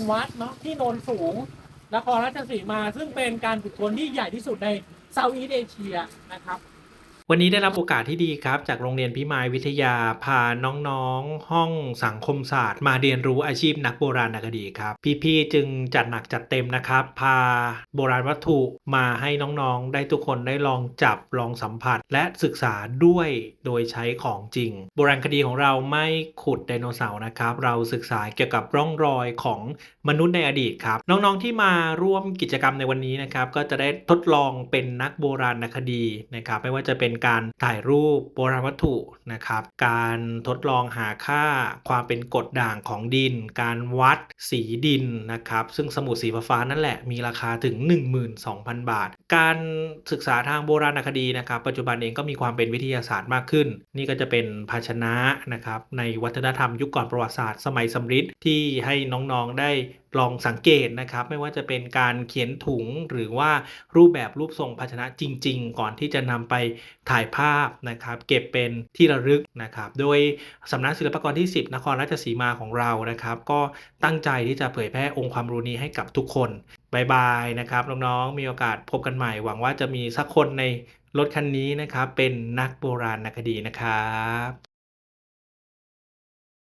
นวัดเนาะที่โนนสูงนครราชสีมาซึ่งเป็นการฝึกฝนที่ใหญ่ที่สุดในเซาท์อีสเอเชียนะครับ วันนี้ได้รับโอกาสที่ดีครับ จากโรงเรียนพิมายวิทยาพาน้องๆ ห้องสังคมศาสตร์ มาเรียนรู้อาชีพนักโบราณคดีครับ พี่ๆจึงจัดหนักจัดเต็มนะครับ พาโบราณวัตถุมาให้น้องๆ ได้ทุกคนได้ลองจับลองสัมผัส และศึกษาด้วยโดยใช้ของจริง โบราณคดีของเราไม่ขุดไดโนเสาร์นะครับ เราศึกษาเกี่ยวกับร่องรอยของมนุษย์ในอดีตครับ น้องๆที่มาร่วมกิจกรรมในวันนี้นะครับก็จะได้ทดลองเป็นนักโบราณคดีนะครับ ไม่ว่าจะเป็นการถ่ายรูปโบราณวัตถุนะครับการทดลองหาค่าความเป็นกรดด่างของดิน การวัดสีดินนะครับซึ่งสมุดสีฟ้านั่นแหละมีราคาถึง 12,000 บาท การศึกษาทางโบราณคดีนะครับปัจจุบันเองก็มีความเป็นวิทยาศาสตร์มากขึ้น นี่ก็จะเป็นภาชนะนะครับในวัฒนธรรมยุคก่อนประวัติศาสตร์สมัยสำริดที่ให้น้องๆได้ลองสังเกตนะครับ ไม่ว่าจะเป็นการเขียนถุงหรือว่ารูปแบบรูปทรงภาชนะจริง ๆ ก่อนที่จะนำไปถ่ายภาพนะครับ เก็บเป็นที่ระลึกนะครับ โดยสำนักศิลปากรที่ 10 นครราชสีมาของเรานะครับ ก็ตั้งใจที่จะเผยแพร่องค์ความรู้นี้ให้กับทุกคนบายบายนะครับน้องๆมีโอกาสพบกันใหม่ หวังว่าจะมีสักคนในรถคันนี้นะครับ เป็นนักโบราณคดีนะครับ